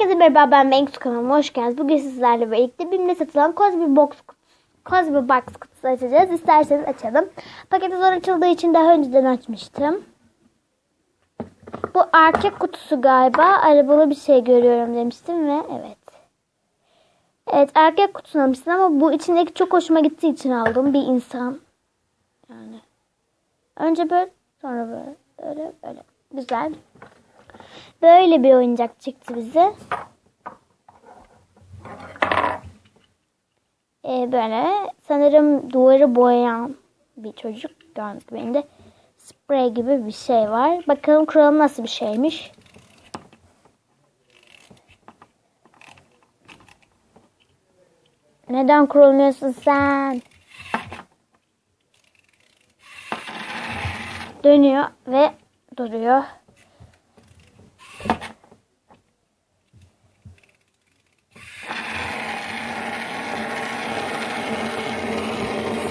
Herkese merhaba ben Benks kanalıma hoş geldiniz. Bugün sizlerle birlikte BİM'de satılan Cosby Box Cosby Box kutusu açacağız. İsterseniz açalım. Paketi zor açıldığı için daha önceden açmıştım. Bu erkek kutusu galiba. Arabalı bir şey görüyorum demiştim ve evet. Evet erkek kutusunu almıştım ama bu içindeki çok hoşuma gittiği için aldım. Bir insan. Yani. Önce böyle sonra böyle. Böyle böyle. Güzel. Böyle bir oyuncak çıktı bize. Ee, böyle sanırım duvarı boyayan bir çocuk gördük benim de sprey gibi bir şey var. Bakalım kuralım nasıl bir şeymiş. Neden kurulmuyorsun sen? Dönüyor ve duruyor.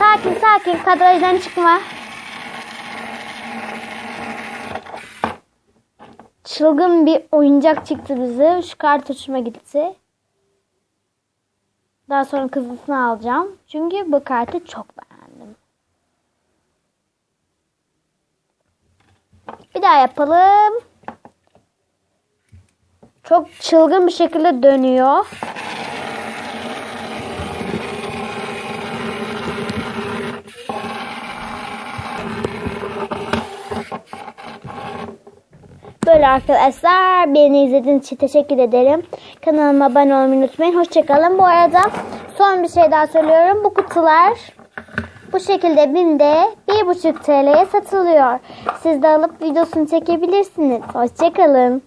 Sakin sakin kadrajdan çıkma. Çılgın bir oyuncak çıktı bize. Şu kart hoşuma gitti. Daha sonra kızısını alacağım. Çünkü bu kartı çok beğendim. Bir daha yapalım. Çok çılgın bir şekilde dönüyor. Böyle arkadaşlar beni izlediğiniz için teşekkür ederim. Kanalıma abone olmayı unutmayın. Hoşçakalın. Bu arada son bir şey daha söylüyorum. Bu kutular bu şekilde binde 1,5 TL'ye satılıyor. Siz de alıp videosunu çekebilirsiniz. Hoşçakalın.